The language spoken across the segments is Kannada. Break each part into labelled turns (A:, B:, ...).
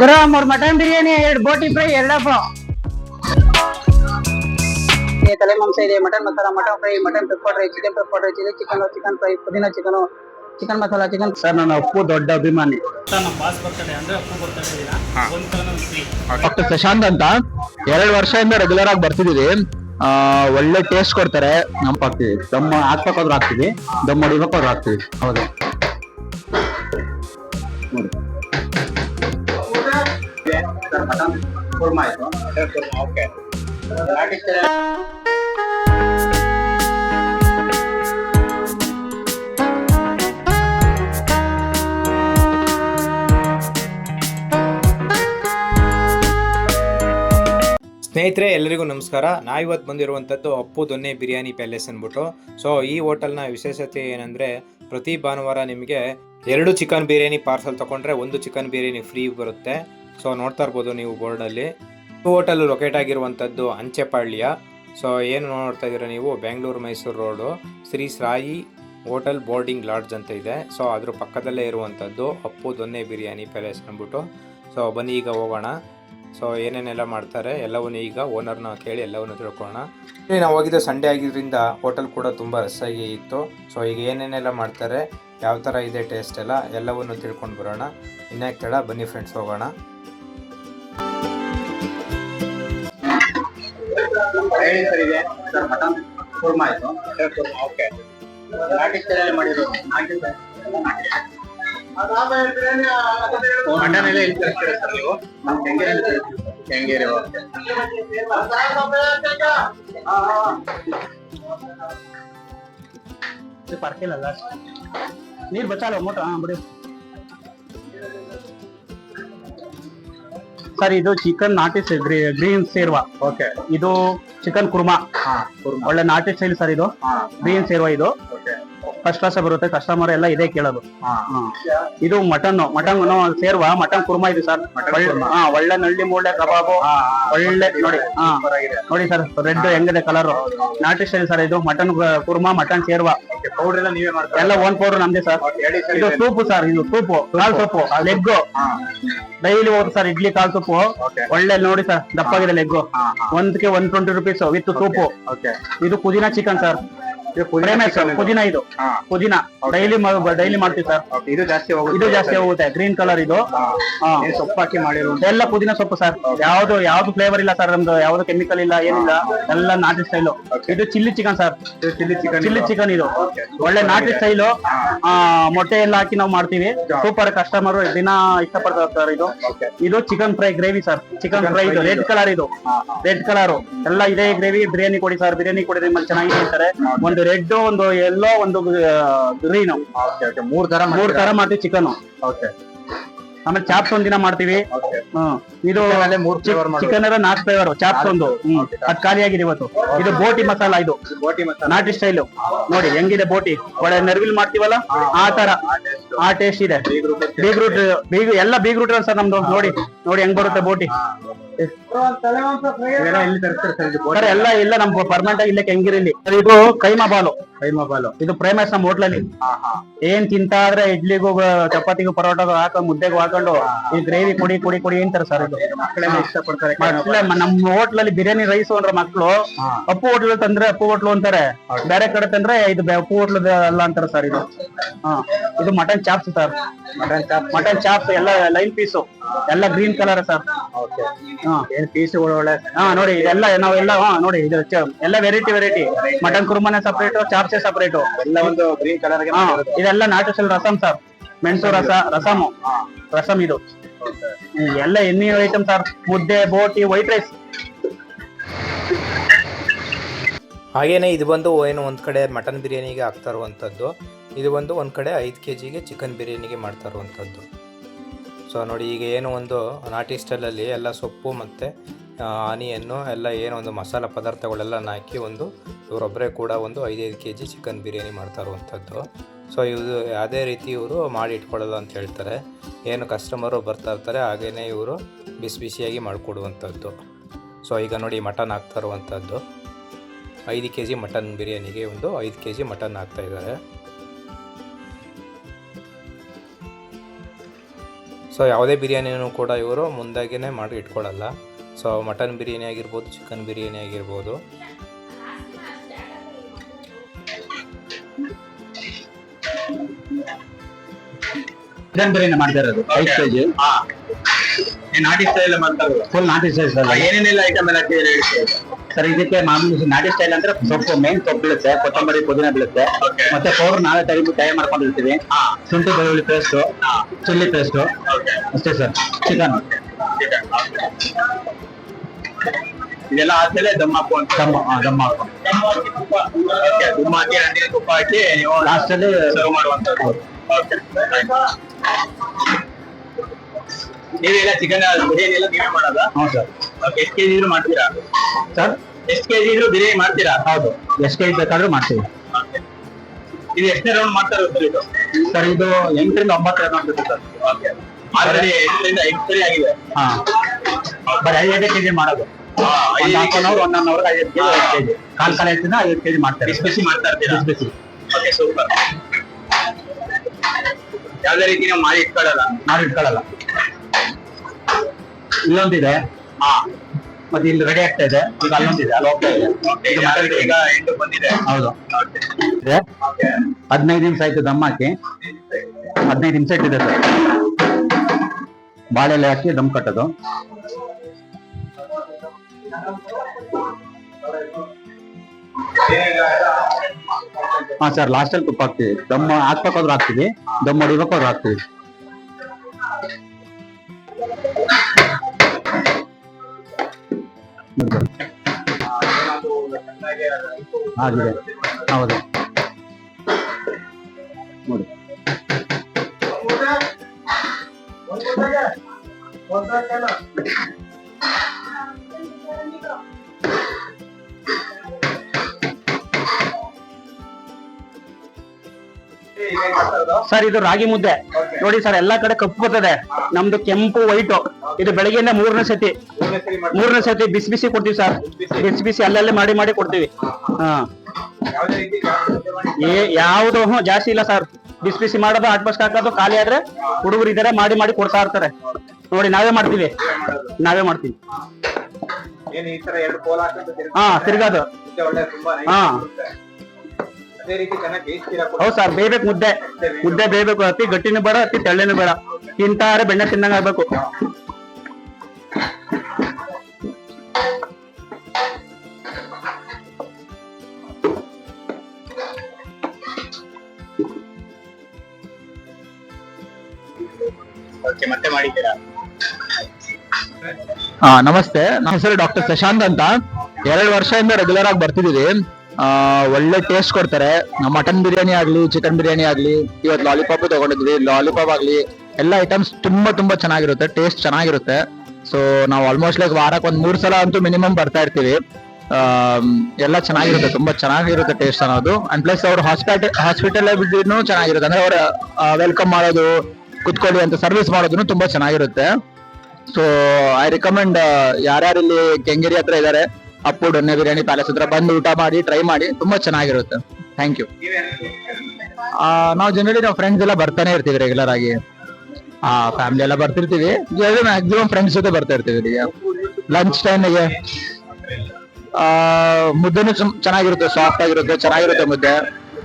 A: ಗುರು ಮೂರ್ ಮಟನ್ ಬಿರಿಯಾನಿ ಎರಡು ಬೋಟಿ ಫ್ರೈ ಎರಡಪ್ಪ ತಲೆ ಮಾಂಸ ಇದೆ. Mutton masala mutton fry mutton pepper chicken pepper chilli chicken chicken fry ಪುದೀನ chicken chicken masala chicken sir ನಾನು ಅಪ್ಪು ದೊಡ್ಡ ಅಭಿಮಾನಿ.
B: ಡಾಕ್ಟರ್ ಪ್ರಶಾಂತ್ ಅಂತ. ಎರಡು ವರ್ಷದಿಂದ ರೆಗ್ಯುಲರ್ ಆಗಿ ಬರ್ತಿದೀವಿ. ಒಳ್ಳೆ ಟೇಸ್ಟ್ ಕೊಡ್ತಾರೆ. ನಮ್ಮ ಹಾಕ್ತಿವಿ ದಮ್ ಹಾಕ್ಬೇಕಾದ್ರೂ ಹಾಕ್ತಿವಿ. ದಮ್ ಹೊಡಿಬೇಕಾದ್ರೂ ಹಾಕ್ತಿವಿ. ಹೌದು. ನೋಡಿ.
A: ಓಕೆ
C: ಸ್ನೇಹಿತರೆ, ಎಲ್ಲರಿಗೂ ನಮಸ್ಕಾರ. ನಾವಿವತ್ತು ಬಂದಿರುವಂಥದ್ದು ಅಪ್ಪು ದೊನ್ನೆ ಬಿರಿಯಾನಿ ಪ್ಯಾಲೇಸ್ ಅಂದ್ಬಿಟ್ಟು. ಸೊ ಈ ಹೋಟೆಲ್ನ ವಿಶೇಷತೆ ಏನಂದರೆ, ಪ್ರತಿ ಭಾನುವಾರ ನಿಮಗೆ ಎರಡು ಚಿಕನ್ ಬಿರಿಯಾನಿ ಪಾರ್ಸಲ್ ತೊಗೊಂಡ್ರೆ ಒಂದು ಚಿಕನ್ ಬಿರಿಯಾನಿ ಫ್ರೀ ಬರುತ್ತೆ. ಸೊ ನೋಡ್ತಾ ಇರ್ಬೋದು ನೀವು ಬೋರ್ಡಲ್ಲಿ ಟೂ ಹೋಟೆಲ್ ಲೊಕೇಟ್ ಆಗಿರುವಂಥದ್ದು ಅಂಚೆಪಾಳ್ಯ ಸೊ ಏನು ನೋಡ್ತಾ ಇದ್ದೀರಾ ನೀವು? Bengaluru Mysuru road Shri Sai hotel boarding lodge ಅಂತ ಇದೆ. ಸೊ ಅದ್ರ ಪಕ್ಕದಲ್ಲೇ ಇರುವಂಥದ್ದು ಅಪ್ಪು ದೊನ್ನೆ ಬಿರಿಯಾನಿ ಪ್ಯಾಲೇಸ್ ಅಂದ್ಬಿಟ್ಟು. ಸೊ ಬನ್ನಿ, ಈಗ ಹೋಗೋಣ. ಸೊ ಏನೇನೆಲ್ಲ ಮಾಡ್ತಾರೆ ಎಲ್ಲವನ್ನೂ ಈಗ ಓನರ್ನ ಕೇಳಿ ಎಲ್ಲವನ್ನು ತಿಳ್ಕೊಳ್ಳೋಣ. ಇಲ್ಲಿ ನಾವು ಹೋಗಿದ್ದು ಸಂಡೇ ಆಗಿದ್ದರಿಂದ ಹೋಟೆಲ್ ಕೂಡ ತುಂಬ ರಸ್ಸಾಗಿ ಇತ್ತು. ಸೊ ಈಗ ಏನೇನೆಲ್ಲ ಮಾಡ್ತಾರೆ, ಯಾವ ಥರ ಇದೆ ಟೇಸ್ಟ್ ಎಲ್ಲ ಎಲ್ಲವನ್ನು ತಿಳ್ಕೊಂಡು ಬರೋಣ. ಇನ್ನೇ ಕೇಳ ಬನ್ನಿ ಫ್ರೆಂಡ್ಸ್ ಹೋಗೋಣ.
A: ಹೇಳಿ ಸರ್ ಇದೆ ಸರ್ ಮಟನ್ ಕುರ್ಮಾ ಆಯ್ತು ಓಕೆ. ನಾಟಿ ಸ್ಟೈಲಲ್ಲಿ ಮಾಡಿದ್ರು? ನಾಟಿ ಮಟನ್ ಎಲ್ಲ ತರಿಸ್ತೀರ ಸರ್ ನೀವು? ನಮ್ಮ ತರಿಸ್ತೀವಿ ಕೆಂಗೇರಿ, ಓಕೆ. ಪಾರ್ಕಿಲ್ಲ ನೀರು ಬಚ್ಚಾಲ ಮೋಟ ಹಾ, ಬಿಡಿ. ಸರ್ ಇದು ಚಿಕನ್ ನಾಟಿ ಗ್ರೀನ್ ಸೇರ್ವಾ. ಓಕೆ ಇದು ಚಿಕನ್ ಕುರ್ಮಾ. ಒಳ್ಳೆ ನಾಟಿ ಸ್ಟೈಲ್ ಸರ್ ಇದು. ಗ್ರೀನ್ ಸೇರ್ವಾ ಇದು. ಫಸ್ಟ್ ಕ್ಲಾಸ್ ಬರುತ್ತೆ ಕಸ್ಟಮರ್ ಎಲ್ಲ ಇದೇ ಕೇಳೋದು. ಇದು ಮಟನ್ ಮಟನ್ ಸೇರ್ವಾ? ಮಟನ್ ಕುರ್ಮಾ ಇದು ಸರ್ ಹಾ ಒಳ್ಳೆ ನಳ್ಳಿ ಮೂಳೆ ಕಬಾಬು ಒಳ್ಳೆ ನೋಡಿ ಹಾ. ನೋಡಿ ಸರ್ ರೆಡ್ ಹೆಂಗಿದೆ ಕಲರ್ ನಾಟಿ ಸ್ಟೈಲ್ ಸರ್ ಇದು. ಮಟನ್ ಕುರ್ಮಾ ಮಟನ್ ಸೇರ್ವಾ? ಪೌಡರ್ ಎಲ್ಲ ನೀವೇ ಮಾಡ್ತಾರೆ ಎಲ್ಲ ಓನ್ ಪೌಡರ್ ನಮ್ದೇ ಸರ್ ಇದು ಸೂಪು ಸರ್ ಇದು ಸೂಪು. ಕಾಲ್ ಸೂಪು. ಲೆಗ್ ಡೈಲಿ ಹೋಗುತ್ತೆ ಸರ್ ಇಡ್ಲಿ ಕಾಲ್ ಸೂಪು. ಒಳ್ಳೆ ನೋಡಿ ಸರ್ ದಪ್ಪಾಗಿದೆ ಲೆಗ್ ಒಂದಕ್ಕೆ one twenty rupees with soup. ಇದು ಪುದೀನಾ ಚಿಕನ್ ಸರ್ ಪುದೀನ ಇದು. ಪುದೀನ ಡೈಲಿ ಡೈಲಿ ಮಾಡ್ತೀವಿ ಸರ್ ಇದು ಜಾಸ್ತಿ ಇದು ಜಾಸ್ತಿ ಹೋಗುತ್ತೆ. ಗ್ರೀನ್ ಕಲರ್ ಇದು. ಸೊಪ್ಪು ಹಾಕಿ ಮಾಡಿರೋ ಎಲ್ಲ ಪುದೀನ ಸೊಪ್ಪು ಸರ್ ಯಾವ್ದು ಯಾವ್ದು ಫ್ಲೇವರ್ ಇಲ್ಲ ಸರ್ ನಮ್ದು. ಯಾವ್ದು ಕೆಮಿಕಲ್ ಇಲ್ಲ ಏನಿಲ್ಲ. ಎಲ್ಲ ನಾಟಿ ಸ್ಟೈಲು ಇದು chilli chicken sir chilli chicken chilli chicken ಇದು. ಒಳ್ಳೆ ನಾಟಿ ಸ್ಟೈಲು ಮೊಟ್ಟೆ ಎಲ್ಲ ಹಾಕಿ ನಾವು ಮಾಡ್ತೀವಿ. ಸೂಪರ್ ಕಸ್ಟಮರ್ ದಿನ ಇಷ್ಟಪಡ್ತಾರೆ ಸರ್ ಇದು. ಇದು chicken fry gravy sir chicken fry ಇದು. ರೆಡ್ ಕಲರ್ ಇದು. ರೆಡ್ ಕಲರ್ ಎಲ್ಲ ಇದೇ ಗ್ರೇವಿ ಬಿರಿಯಾನಿ ಕೊಡಿ ಸರ್ ಬಿರಿಯಾನಿ ಕೊಡಿ ನಿಮ್ಮಲ್ಲಿ ಚೆನ್ನಾಗಿ ಒಂದು ರೆಡ್ ಒಂದು ಎಲ್ಲೋ ಒಂದು ಗ್ರೀನ್. ಮೂರ್ ತರ ಮೂರ್ ತರ ಮಾಡ್ತೀವಿ ಚಿಕನ್. ಆಮೇಲೆ ಚಾಪ್ಸ್ ಒಂದಿನ ಮಾಡ್ತೀವಿ. ಹ್ಮ್. ಇದು ಚಿಕನ್ ನಾಲ್ಕು ಫ್ಲೇವರ್ ಚಾಪ್ಸ್ ಒಂದು ಹ್ಮ್. ಅದ್ ಖಾಲಿ ಆಗಿದೆ ಇವತ್ತು. ಇದು ಬೋಟಿ ಮಸಾಲ ಇದು. ಬೋಟಿ ಮಸಾಲ. ನಾಟಿ ಸ್ಟೈಲ್. ನೋಡಿ ಹೆಂಗಿದೆ ಬೋಟಿ? ಒಳ್ಳೆ ನೆರ್ವಿಲ್ ಮಾಡ್ತೀವಲ್ಲ? ಆ ತರ. ಆ ಟೇಸ್ಟ್ ಇದೆ. ಬೀಗ್ರೂಟ್ ಬೀಗ್ ಎಲ್ಲ ಬೀಗ್ರೂಟ್ ಸರ್ ನಮ್ದು. ನೋಡಿ ನೋಡಿ ಹೆಂಗ್ ಬರುತ್ತೆ ಬೋಟಿ. ಸರ್ ಎಲ್ಲ ಇಲ್ಲ ನಮ್ ಪರ್ಮನೆಂಟ್ ಆಗಿ ಇಲ್ಲೇ. ಕೆಂಗಿರಿಲಿ ಇದು ಕೈಮಾ ಬಾಲು. ಕೈಮಾ ಬಾಲು. ಇದು ಪ್ರೇಮಸ್ ನಮ್ಮ ಹೋಟ್ಲಲ್ಲಿ ಏನ್ ತಿಂತಾ ಆದ್ರೆ ಇಡ್ಲಿಗೂ ಚಪಾತಿಗೂ ಪರೋಟಗೂ ಹಾಕೊಂಡು ಮುದ್ದೆಗೂ ಹಾಕೊಂಡು ಈ ಗ್ರೇವಿ ಕುಡಿ ಕುಡಿ ಕುಡಿ ಅಂತಾರೆ ಸರ್ ಇದು. ಇಷ್ಟಪಡ್ತಾರೆ ನಮ್ಮ ಹೋಟ್ಲಲ್ಲಿ ಬಿರಿಯಾನಿ ರೈಸ್ ಅಂದ್ರೆ ಮಕ್ಕಳು ಅಪ್ಪು ಹೋಟ್ಲ್ ತಂದ್ರೆ ಅಪ್ಪು ಹೋಟ್ಲು ಅಂತಾರೆ. ಬೇರೆ ಕಡೆ ತಂದ್ರೆ ಇದು ಅಪ್ಪು ಹೋಟ್ಲು ಅಲ್ಲ ಅಂತಾರೆ ಸರ್ ಇದು. ಹಾ. ಇದು mutton chops sir. Mutton chop mutton chops ಎಲ್ಲ ಲೈನ್ ಪೀಸು. ಎಲ್ಲ ಗ್ರೀನ್ ಕಲರ್ ಸರ್. ಹಾ. ಏನ್ ಪೀಸ್ಗಳು ಒಳ್ಳೆ? ಹಾ ನೋಡಿ ಇದೆಲ್ಲ ನಾವೆಲ್ಲ ಹಾ ನೋಡಿ ಇದು ಚ- ಎಲ್ಲ ವೆರೈಟಿ ವೆರೈಟಿ ಮಟನ್ ಕುರ್ಮನೆ ಸಪರೇಟ್ ಚಾರ್ಸೆ ಸಪರೇಟ್ ಎಲ್ಲ ಒಂದು ಗ್ರೀನ್ ಕಲರ್ ಇದೆಲ್ಲ ನಾಟು ರಸಮ್ ರಸಂ ಸರ್. ಮೆಣಸು ರಸ ರಸಮು. ರಸಮ್ ಇದು. ಹ್ಮ್, ಎಲ್ಲ ಎಣ್ಣೆ ಐಟಮ್ ಸರ್. ಮುದ್ದೆ ಬೋಟಿ ವೈಟ್ ರೈಸ್
C: ಹಾಗೇನೇ ಇದು ಬಂದು ಏನು ಒಂದ್ ಕಡೆ ಮಟನ್ ಬಿರಿಯಾನಿಗೆ ಹಾಕ್ತಾ ಇರುವಂಥದ್ದು ಇದು ಬಂದು ಒಂದ್ ಕಡೆ ಐದು ಕೆ ಜಿಗೆ ಚಿಕನ್ ಬಿರಿಯಾನಿಗೆ ಮಾಡ್ತಾ ಇರುವಂಥದ್ದು ಸೊ ನೋಡಿ, ಈಗ ಏನು ಒಂದು ನಾಟಿ ಸ್ಟೈಲಲ್ಲಿ ಎಲ್ಲ ಸೊಪ್ಪು ಮತ್ತು ಆನಿಯನ್ನು ಎಲ್ಲ ಏನೋ ಒಂದು ಮಸಾಲ ಪದಾರ್ಥಗಳೆಲ್ಲ ಹಾಕಿ ಒಂದು ಇವರೊಬ್ಬರೇ ಕೂಡ ಒಂದು ಐದೈದು ಕೆ ಜಿ ಚಿಕನ್ ಬಿರಿಯಾನಿ ಮಾಡ್ತಾ ಇರುವಂಥದ್ದು. ಸೊ ಇದು ಯಾವುದೇ ರೀತಿ ಇವರು ಮಾಡಿ ಇಟ್ಕೊಳ್ಳೋದು ಅಂತ ಹೇಳ್ತಾರೆ. ಏನು ಕಸ್ಟಮರು ಬರ್ತಾ ಇರ್ತಾರೆ ಹಾಗೇ ಇವರು ಬಿಸಿ ಬಿಸಿಯಾಗಿ ಮಾಡಿಕೊಡುವಂಥದ್ದು. ಸೊ ಈಗ ನೋಡಿ ಮಟನ್ ಹಾಕ್ತಾ ಇರುವಂಥದ್ದು. ಐದು ಕೆ ಜಿ ಮಟನ್ ಬಿರಿಯಾನಿಗೆ ಒಂದು ಐದು ಕೆ ಜಿ ಮಟನ್ ಹಾಕ್ತಾ ಸೊ ಯಾವುದೇ ಬಿರಿಯಾನಿನೂ ಕೂಡ ಇವರು ಮುಂದಾಗಿನೇ ಮಾಡಿ ಇಟ್ಕೊಳ್ಳಲ್ಲ. ಸೊ ಮಟನ್ ಬಿರಿಯಾನಿ ಆಗಿರ್ಬೋದು ಚಿಕನ್ ಬಿರಿಯಾನಿ ಆಗಿರ್ಬೋದು.
A: ಚಿಕನ್ ಬಿರಿಯಾನಿ ಮಾಡ್ತಾ ಇರೋದು. ಐದು ಕೆಜಿ
D: ನಾಟಿ ಸ್ಟೈಲ್ ಮಾಡ್ತಾರೆ
A: ಫುಲ್ ನಾಟಿ ಸ್ಟೈಲ್
D: ಏನೇನಿಲ್ಲ ಐಟಮ್ ಎಲ್ಲ
A: ಸರ್ ಇದಕ್ಕೆ ಮಾಮೂಲಿ ನಾಟಿ ಸ್ಟೈಲ್ ಅಂದ್ರೆ ಸೊಪ್ಪು ಮೇನ್ ಸೊಪ್ಪು ಬೀಳುತ್ತೆ ಕೊತ್ತಂಬರಿ ಪುದೀನ ಬೀಳುತ್ತೆ. ಮತ್ತೆ ಪೌಡರ್ ನಾವೇ ತೆಗೆದು ತಯಾರು ಮಾಡ್ಕೊಂಡಿರ್ತೀವಿ ಶುಂಠಿ ಬೆಳ್ಳುಳ್ಳಿ ಪೇಸ್ಟ್ ಚಿಲ್ಲಿ ಪೇಸ್ಟ್ ಅಷ್ಟೇ ಸರ್. ಚಿಕನ್
D: ಇದೆಲ್ಲ ಆದ್ಮೇಲೆ ದಮ್ ಹಾಕು ಅಂತ.
A: ದಮ್ಮ ಹಾ, ದಮ್ಮ ಹಾಕೊಂಡು
D: ದಮ್ ಹಾಕಿ ತುಪ್ಪ. ಹಾಕಿ ನಂದಿನಿ ತುಪ್ಪ ನೀವು
A: ಲಾಸ್ಟ್ ಅಲ್ಲಿ
D: ಸರ್ವ್ ಮಾಡುವಂತದ್ದು ನೀವೆಲ್ಲ ಚಿಕನ್ ಬಿರಿಯಾನಿ ಎಲ್ಲ ನೀವೇ ಮಾಡೋದಾ?
A: ಹ್ಞೂ ಸರ್.
D: ಎಷ್ಟು ಕೆಜಿ ಇದ್ರು ಮಾಡ್ತೀರಾ?
A: ಸರ್?
D: ಎಷ್ಟು ಕೆಜಿ ಇದ್ರು ಬಿರಿಯಾನಿ ಮಾಡ್ತೀರಾ?
A: ಹೌದು. ಎಷ್ಟು ಕೆಜಿ ಬೇಕಾದ್ರೂ ಮಾಡ್ತೀವಿ.
D: ಇದು ಎಷ್ಟನೇ ರೌಂಡ್ ಮಾಡ್ತಾರೆ ಸರ್ ಇದು?
A: ಸರ್ ಇದು ಎಂಟರಿಂದ ಒಂಬತ್ತು ರೌಂಡ್ ಆಗ್ತದೆ ಸರ್.
D: ಆಲ್ರೆಡಿ ಎಂಟರಿಂದ ಐದು ಸರಿ ಆಗಿದೆ.
A: ಹಾ. ಬರೀ ಐದೈದು ಕೆಜಿ ಮಾಡೋದು. ಒಂದು half an hour one an hour ಐದು ಕೆಜಿ ಐದು ಕೆಜಿ ಕಾಲ್ ಕಾಲ ಹೆಚ್ಚಿನ ಐದು ಕೆಜಿ ಮಾಡ್ತಾರೆ?
D: ಬಿಸಿ ಮಾಡ್ತಾ ಇರ್ತೀರಾ?
A: ಬಿಸಿ
D: ಓಕೆ ಸೂಪರ್ ಯಾವ್ದೇ ರೀತಿ ನಾವು ಮಾಡಿ ಇಟ್ಕೊಳ್ಳಲ್ಲ?
A: ಮಾಡಿ ಇಟ್ಕೊಳ್ಳಲ್ಲ. ಇಲ್ಲೊಂದಿದೆ.
D: ಹಾ.
A: ಮತ್ತೆ ಇಲ್ಲಿ ರೆಡಿ ಆಗ್ತಾ ಇದೆ. ಈಗ ಅಲ್ಲೊಂದಿದೆ ಅಲ್ಲಿ ಹೋಗ್ತಾ ಇದೆ.
D: ಓಕೆ ಈಗ ಎಂಟು ಬಂದಿದೆ.
A: ಹೌದು. ಹದಿನೈದು ನಿಮಿಷ ಆಯ್ತು ದಮ್ ಹಾಕಿ ಹದಿನೈದು ನಿಮಿಷ ಇಟ್ಟಿದೆ ಸರ್. ಬಾಳೆಲೆ ಹಾಕಿ ದಮ್ ಕಟ್ಟೋದು. ಹಾ ಸರ್ ಲಾಸ್ಟ್ ಅಲ್ಲಿ ತುಪ್ಪ ಹಾಕ್ತಿವಿ. ದಮ್ ಹಾಕ್ಬೇಕಾದ್ರೂ ಹಾಕ್ತಿವಿ. ದಮ್ ಹೊಡಿಬೇಕಾದ್ರೂ ಹಾಕ್ತಿವಿ. ಆಗಿದೆ. ಹೌದು. ನೋಡಿ. ಸರ್, ಇದು ರಾಗಿ ಮುದ್ದೆ. ನೋಡಿ ಸರ್, ಎಲ್ಲಾ ಕಡೆ ಕಪ್ಪು ಬರ್ತದೆ. ನಮ್ದು ಕೆಂಪು ವೈಟು ಇದು ಬೆಳಗ್ಗೆಯಿಂದ ಮೂರನೇ ಸತಿ. ಮೂರನೇ ಸತಿ ಬಿಸಿ ಬಿಸಿ ಕೊಡ್ತೀವಿ ಸರ್. ಬಿಸಿ ಬಿಸಿ. ಅಲ್ಲಲ್ಲೇ ಮಾಡಿ ಮಾಡಿ ಕೊಡ್ತೀವಿ. ಹಾ ಏ ಯಾವ್ದು ಹ್ಞೂ ಜಾಸ್ತಿ ಇಲ್ಲ ಸರ್. ಬಿಸಿ ಬಿಸಿ ಮಾಡೋದು ಆಟ್ ಬಸ್ ಹಾಕೋದು ಖಾಲಿ ಆದ್ರೆ ಹುಡುಗರು ಇದಾರೆ ಮಾಡಿ ಮಾಡಿ ಕೊಡ್ತಾ ಇರ್ತಾರೆ. ನೋಡಿ ನಾವೇ ಮಾಡ್ತೀವಿ. ನಾವೇ ಮಾಡ್ತೀವಿ. ಹಾ ತಿರ್ಗಾದು. ಹಾ. ಹೌದು ಸರ್ ಬೇಯ್ಬೇಕು ಮುದ್ದೆ. ಮುದ್ದೆ ಬೇಯ್ಬೇಕು. ಅತಿ ಗಟ್ಟಿನೂ ಬೇಡ ಅತಿ ತೆಳ್ಳನೂ ಬೇಡ. ತಿಂತಾರೆ ಬೆಣ್ಣೆ ತಿನ್ನಂಗ್ ಆಗ್ಬೇಕು.
D: ಓಕೆ ಮತ್ತೆ ಮಾಡಿದ್ದೀರಾ?
A: ಹಾ, ನಮಸ್ತೆ. ನಮ್ಮ ಹೆಸರು ಡಾಕ್ಟರ್ ಶಶಾಂತ್ ಅಂತ. ಎರಡು ವರ್ಷದಿಂದ ರೆಗ್ಯುಲರ್ ಆಗಿ ಬರ್ತಿದೀವಿ. ಒಳ್ಳೆ ಟೇಸ್ಟ್ ಕೊಡ್ತಾರೆ. ಮಟನ್ ಬಿರಿಯಾನಿ ಆಗ್ಲಿ ಚಿಕನ್ ಬಿರಿಯಾನಿ ಆಗ್ಲಿ, ಇವತ್ತು ಲಾಲಿಪಾಪ್ ತಗೊಂಡಿದ್ವಿ ಲಾಲಿಪಾಪ್ ಆಗ್ಲಿ, ಎಲ್ಲ ಐಟಮ್ಸ್ ತುಂಬಾ ತುಂಬಾ ಚೆನ್ನಾಗಿರುತ್ತೆ. ಟೇಸ್ಟ್ ಚೆನ್ನಾಗಿರುತ್ತೆ. ಸೊ ನಾವು ಆಲ್ಮೋಸ್ಟ್ ಲೈಕ್ ವಾರಕ್ಕೆ ಒಂದ್ ಮೂರ್ ಸಲ ಅಂತೂ ಮಿನಿಮಮ್ ಬರ್ತಾ ಇರ್ತೀವಿ. ಆ, ಎಲ್ಲ ಚೆನ್ನಾಗಿರುತ್ತೆ. ತುಂಬಾ ಚೆನ್ನಾಗಿರುತ್ತೆ ಟೇಸ್ಟ್ ಅನ್ನೋದು. ಅಂಡ್ ಪ್ಲಸ್ ಅವ್ರ ಹಾಸ್ಪಿಟಲ್ ಹಾಸ್ಪಿಟಲ್ ಚೆನ್ನಾಗಿರುತ್ತೆ. ಅಂದ್ರೆ ಅವ್ರ ವೆಲ್ಕಮ್ ಮಾಡೋದು ಕುತ್ಕೊಳ್ಳಿ ಅಂತ ಸರ್ವಿಸ್ ಮಾಡೋದನ್ನು ತುಂಬಾ ಚೆನ್ನಾಗಿರುತ್ತೆ. ಸೊ ಐ ರಿಕಮೆಂಡ್ ಯಾರ್ಯಾರು ಇಲ್ಲಿ ಕೆಂಗೇರಿ ಹತ್ರ ಇದಾರೆ ಅಪ್ಪು ಡೊನ್ನೆ ಬಿರಿಯಾನಿ ಪ್ಯಾಲೇಸ್ ಹತ್ರ ಬಂದು ಊಟ ಮಾಡಿ ಟ್ರೈ ಮಾಡಿ, ತುಂಬಾ ಚೆನ್ನಾಗಿರುತ್ತೆ. ಥ್ಯಾಂಕ್ ಯು ನಾವು ಜನರಲಿ ನಾವು ಫ್ರೆಂಡ್ಸ್ ಎಲ್ಲ ಬರ್ತಾನೆ ಇರ್ತೀವಿ ರೆಗ್ಯುಲರ್ ಆಗಿ. ಆ ಫ್ಯಾಮಿಲಿ ಎಲ್ಲ ಬರ್ತಿರ್ತೀವಿ. ಮ್ಯಾಕ್ಸಿಮಮ್ ಫ್ರೆಂಡ್ಸ್ ಜೊತೆ ಬರ್ತಾ ಇರ್ತೀವಿ ಇಲ್ಲಿಗೆ. ಲಂಚ್ ಆ, ಮುದ್ದೆನೂ ಚೆನ್ನಾಗಿರುತ್ತೆ ಸಾಫ್ಟ್ ಆಗಿರುತ್ತೆ, ಚೆನ್ನಾಗಿರುತ್ತೆ ಮುದ್ದೆ.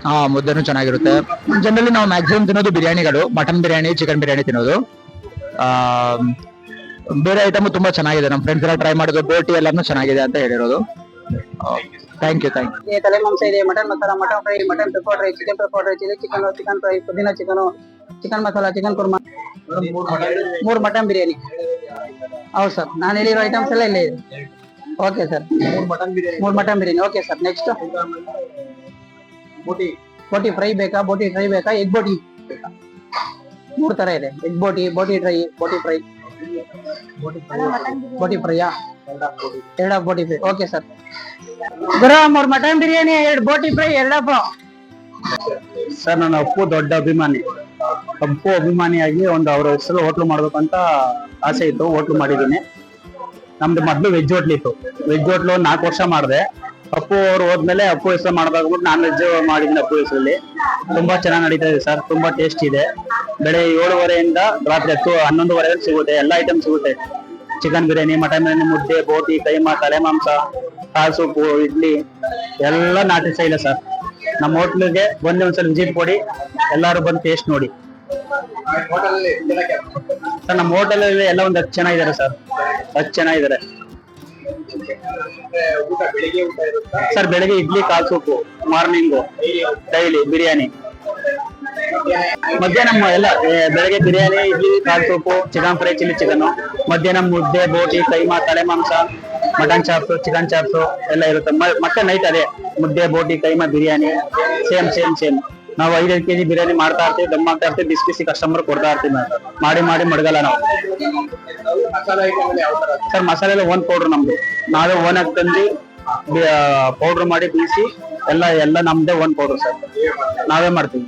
A: ಹಾ ಮುದ್ದೆನೂ ಚೆನ್ನಾಗಿರುತ್ತೆ. ಜನರಲಿ ನಾವು ಮ್ಯಾಕ್ಸಿಮಮ್ ತಿನ್ನೋದು ಬಿರಿಯಾನಿಗಳು ಮಟನ್ ಬಿರಿಯಾನಿ ಚಿಕನ್ ಬಿರಿಯಾನಿ ತಿನ್ನೋದು. ಆ ಬೇರೆ ಐಟಮ್ ತುಂಬಾ ಚೆನ್ನಾಗಿದೆ. ನಮ್ಮ ಫ್ರೆಂಡ್ಸ್ ಎಲ್ಲ ಟ್ರೈ ಮಾಡಿದ್ರು ಬೋಟಿ ಎಲ್ಲಾನು ಚೆನ್ನಾಗಿದೆ ಅಂತ ಹೇಳಿರೋದು. ಥ್ಯಾಂಕ್ ಯು ಥ್ಯಾಂಕ್ ಯು
E: ತಲೆ ಮಾಂಸ ಇದೆ mutton masala mutton fry mutton pepper fry chicken pepper fry chilli chicken chicken fry ಪುದೀನ chicken chicken masala chicken korma ಮೂರು ಮಟನ್ ಬಿರಿಯಾನಿ. ಹೌದು ಸರ್ ನಾನು ಹೇಳಿರೋ ಐಟಮ್ಸ್ ಎಲ್ಲ ಇಲ್ಲೇ ಇದೆ. ಓಕೆ ಸರ್
D: ಮೂರು ಮಟನ್ ಬಿರಿಯಾನಿ.
E: ಮೂರು mutton biryani. Okay sir next
D: boti
E: boti fry ಬೇಕಾ? ಬೋಟಿ ಫ್ರೈ ಬೇಕಾ? ಎಗ್ ಬೋಟಿ ಮೂರು ತರ ಇದೆ. Egg boti boti fry boti fry boti ಫ್ರೈಯಾ ಎರಡ ಬೋಟಿ ಫ್ರೈ ಓಕೆ ಸರ್ ಗುರು ಅವ್ರ ಮಟನ್ ಬಿರಿಯಾನಿ ಎರಡು ಬೋಟಿ ಫ್ರೈ ಎರಡಪ್ಪ
A: ಸರ್ ನಾನು ಅಪ್ಪು ದೊಡ್ಡ ಅಭಿಮಾನಿ. ಅಪ್ಪು ಅಭಿಮಾನಿಯಾಗಿ ಒಂದು ಅವರ ಹೆಸರು ಹೋಟ್ಲು ಮಾಡ್ಬೇಕಂತ ಆಸೆ ಇತ್ತು. ಹೋಟ್ಲು ಮಾಡಿದ್ದೀನಿ. ನಮ್ದು ಮೊದ್ಲು ವೆಜ್ ಹೋಟ್ಲ್ ಇತ್ತು. ವೆಜ್ ಹೋಟ್ಲು ನಾಲ್ಕು ವರ್ಷ ಮಾಡಿದೆ. ಅಪ್ಪು ಅವ್ರು ಹೋದ್ಮೇಲೆ ಅಪ್ಪು ಹೆಸರು ಮಾಡ್ಬೇಕಂದ್ಬಿಟ್ಟು ನಾನ್ ವೆಜ್ ಮಾಡಿದ್ದೀನಿ ಅಪ್ಪು ಹೆಸರಲ್ಲಿ. ತುಂಬಾ ಚೆನ್ನಾಗಿ ನಡೀತಾ ಇದೆ ಸರ್ ತುಂಬಾ ಟೇಸ್ಟ್ ಇದೆ. ಬೆಳಗ್ಗೆ ಏಳುವರೆಯಿಂದ ರಾತ್ರಿ ಹತ್ತು ಹನ್ನೊಂದುವರೆಗೆ ಸಿಗುತ್ತೆ ಎಲ್ಲ ಐಟಮ್ ಸಿಗುತ್ತೆ. ಚಿಕನ್ ಬಿರಿಯಾನಿ ಮಟನ್ ಬಿರಿಯಾನಿ ಮುದ್ದೆ ಬೋಟಿ ಕೈಮಾ ತಲೆ ಮಾಂಸ ಕಾಳು ಸೂಪು ಇಡ್ಲಿ ಎಲ್ಲ ನಾಟಿ ಸೈಲ ಸರ್. ನಮ್ಮ ಹೋಟ್ಲಿಗೆ ಬಂದು ಒಂದ್ಸಲ ವಿಸಿಟ್ ಕೊಡಿ ಎಲ್ಲರೂ ಬಂದು ಟೇಸ್ಟ್ ನೋಡಿ. ಸರ್ ನಮ್ಮ ಹೋಟೆಲ್ ಎಲ್ಲ ಒಂದು ಹತ್ತು ಜನ ಇದ್ದಾರೆ ಸರ್. ಹತ್ತು ಜನ ಇದ್ದಾರೆ ಸರ್, ಬೆಳಿಗ್ಗೆ ಇಡ್ಲಿ ಕಾಲ್ ಸೂಪು, ಮಾರ್ನಿಂಗು, ಡೈಲಿ ಬಿರಿಯಾನಿ. ಮಧ್ಯಾಹ್ನ ಎಲ್ಲ ಬೆಳಗ್ಗೆ ಬಿರಿಯಾನಿ, ಇಡ್ಲಿ ಕಾಲ್ soup, chicken fry, chilli chicken ಮಧ್ಯಾಹ್ನ ಮುದ್ದೆ, ಬೋಟಿ ಕೈಮಾ ತಲೆ ಮಾಂಸ, ಮಟನ್ ಚಾಪ್ಸ್, ಚಿಕನ್ ಚಾಪ್ಸ್, ಎಲ್ಲ ಇರುತ್ತೆ. ಮತ್ತೆ ನೈಟ್ ಅದೇ, ಮುದ್ದೆ, boti, keema, biryani. Same same same. ನಾವು ಐದೈದು ಕೆಜಿ ಬಿರಿಯಾನಿ ಮಾಡ್ತಾ ಇರ್ತೀವಿ ದಮ್ ಮಾಡ್ತಾ ಇರ್ತೀವಿ ಬಿಸಿ ಬಿಸಿ ಕಸ್ಟಮರ್ ಕೊಡ್ತಾ ಇರ್ತೀವಿ ನಾವು. ಮಾಡಿ ಮಾಡಿ ಮಡಗಲ್ಲ ನಾವು. ಸರ್ ಮಸಾಲೆ ಎಲ್ಲ ಓನ್ ಪೌಡರ್ ನಮ್ದು. ನಾವೇ ಓನ್ ಆಗಿ ತಂದು ಪೌಡರ್ ಮಾಡಿ ಬೀಸಿ ಎಲ್ಲ ಎಲ್ಲ ನಮ್ದೇ ಓನ್ ಪೌಡರ್ ಸರ್. ನಾವೇ ಮಾಡ್ತೀವಿ.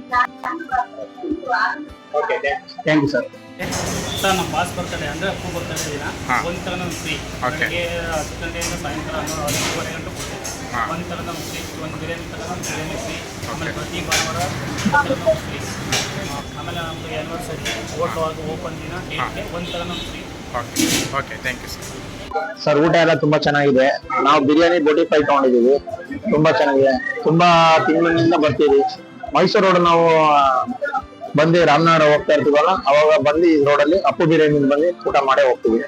A: ಥ್ಯಾಂಕ್ ಯು ಸರ್
F: ಸರ್ ನಮ್ಮ ಬಾಸ್ ಬರ್ತಡೆ ಅಂದ್ರೆ ಅಪ್ಪು ಬರ್ತಾರೆ ದಿನ. ಒಂದ್ ತರ ಫ್ರೀ ಹತ್ತು ಗಂಟೆಯಿಂದ ಸಾಯಂಕಾಲ ಹನ್ನೊಂದು ಗಂಟೆ ಒಂದ್ ತರ ನಮ್ಗೆ ಒಂದು ಬಿರಿಯಾನಿ ತರ ನಮ್ಗೆ ಬಿರಿಯಾನಿ ಫ್ರೀ ಆಮೇಲೆ ಪ್ರತಿ ಭಾನುವಾರ ಫ್ರೀ ಆಮೇಲೆ ನಮ್ದು ಆ್ಯನಿವರ್ಸರಿ ಹೋಟ್ಲು ಓಪನ್ ದಿನ ಡೇಟ್ಗೆ ಒಂದ್ ತರ ನಮ್ಗೆ
G: okay thank you sir
B: sir ಊಟ ಎಲ್ಲ ತುಂಬಾ ಚೆನ್ನಾಗಿದೆ. ನಾವು ಬಿರಿಯಾನಿ ಬೋಟಿ ಫೈ ತಗೊಂಡಿದೀವಿ ತುಂಬಾ ಚೆನ್ನಾಗಿದೆ. ತುಂಬಾ ತಿಂಗಳಿಂದ ಬರ್ತೀವಿ. ಮೈಸೂರು ರೋಡ್ ನಾವು ಬಂದಿ ರಾಮನಗರ ಹೋಗ್ತಾ ಇರ್ತೀವಲ್ಲ ಅವಾಗ ಬಂದು ಈ ರೋಡಲ್ಲಿ ಅಪ್ಪು ಬಿರಿಯಾನಿ ಬಂದು ಊಟ ಮಾಡೇ ಹೋಗ್ತೀವಿ.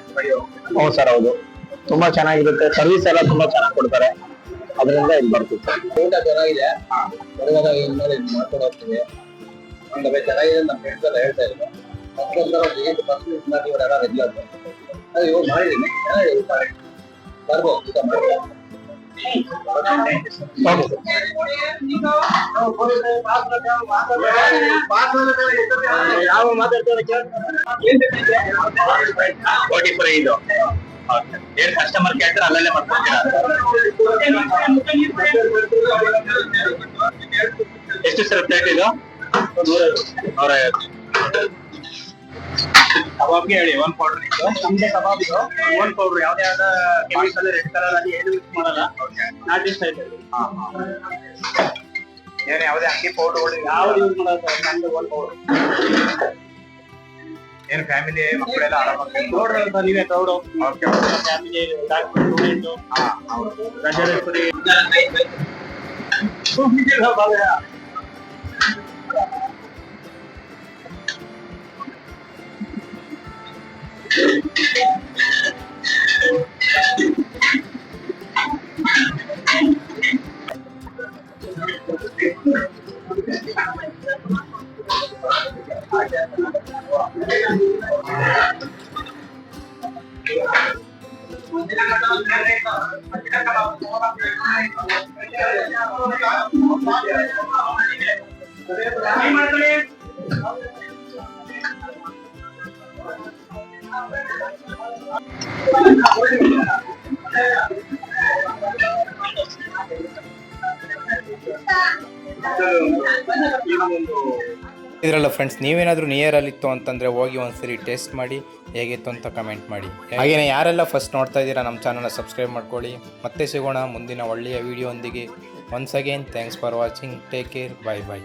B: ಹೌದು ಸರ್ ಹೌದು. ತುಂಬಾ ಚೆನ್ನಾಗಿರುತ್ತೆ. ಸರ್ವಿಸ್ ಎಲ್ಲ ತುಂಬಾ ಚೆನ್ನಾಗಿ ಕೊಡ್ತಾರೆ. ಅದರಿಂದ ಇಲ್ಲಿ ಬರ್ತೀವಿ ಸರ್
H: ಊಟ ಚೆನ್ನಾಗಿದೆ ಬರುವಾಗ ಇನ್ಮೇಲೆ ಇದು ಮಾಡ್ಕೊಂಡು ಹೋಗ್ತೀವಿ ಆಮೇಲೆ ಚೆನ್ನಾಗಿದೆ ನಮ್ಮ ಫ್ರೆಂಡ್ಸ್ ಎಲ್ಲ ಹೇಳ್ತಾ ಇದ್ರು ಮತ್ತೊಂದರ ಏಟ್ ಪರ್ಸೆಂಟ್ ಇದು ಮಾಡಿ ಇವರೆಲ್ಲ ರೆಗ್ಯುಲರ್ ಅದು ಇವಾಗ ಮಾಡಿದ್ದೀನಿ ಚೆನ್ನಾಗಿದೆ ಊಟ ಬರ್ಬೋದು ಊಟ ಮಾಡ್ಬೋದು
A: ಯಾವ ಮಾತಾಡ್ತಾರೆ ಬೋಟಿ ಫ್ರೈ ಇದು ಏನ್ ಕಸ್ಟಮರ್ ಕೇಳ್ತಾರೆ ಅಲ್ಲಲ್ಲೇ ಮಾಡ್ಕೊಡ್ತೀರಾ ಎಷ್ಟು ಸರ್ ಪ್ಲೇಟ್ ಇದು ನೂರ ಕಬಾಬ್ಗೆ ಹೇಳಿ ಒನ್ ಪೌಡರ್ ನಮ್ದೇ ಕಬಾಬ್ ಇದು ಒನ್ ಪೌಡರ್ ಯಾವ್ದೇ ಆದ ಕೆಮಿಕಲ್ ರೆಡ್ ಕಲರ್ ಅಲ್ಲಿ ಏನು ಮಿಕ್ಸ್ ಮಾಡಲ್ಲ ನಾಟ್ ಇಷ್ಟ ಐತೆ
G: ಏನು ಯಾವುದೇ ಅಕ್ಕಿ ಪೌಡರ್
A: ಯಾವ್ದು ಯೂಸ್ ಮಾಡಲ್ಲ ಸರ್ ನಮ್ದು ಒನ್ ಪೌಡರ್
G: ಏನು ಫ್ಯಾಮಿಲಿ ಮಕ್ಕಳೆಲ್ಲ ಆರಾಮಾಗಿ
A: ನೋಡ್ರಿ ಅಂತ ನೀವೇ ಪ್ರೌಡ್ ಫ್ಯಾಮಿಲಿ ಡಾಕ್ಟರ್ ಸ್ಟೂಡೆಂಟ್ ರಜೆ
C: ಇದರಲ್ಲ ಫ್ರೆಂಡ್ಸ್ ನೀವೇನಾದರೂ ನಿಯರಲ್ಲಿತ್ತು ಅಂತಂದರೆ ಹೋಗಿ ಒಂದ್ಸರಿ ಟೇಸ್ಟ್ ಮಾಡಿ, ಹೇಗಿತ್ತು ಅಂತ ಕಮೆಂಟ್ ಮಾಡಿ. ಹಾಗೆಯೇ ಯಾರೆಲ್ಲ ಫಸ್ಟ್ ನೋಡ್ತಾ ಇದ್ದೀರಾ ನಮ್ಮ ಚಾನಲ್ನ ಸಬ್ಸ್ಕ್ರೈಬ್ ಮಾಡ್ಕೊಳ್ಳಿ. ಮತ್ತೆ ಸಿಗೋಣ ಮುಂದಿನ ಒಳ್ಳೆಯ ವಿಡಿಯೋ ಒಂದಿಗೆ. Once again thanks for watching take care bye bye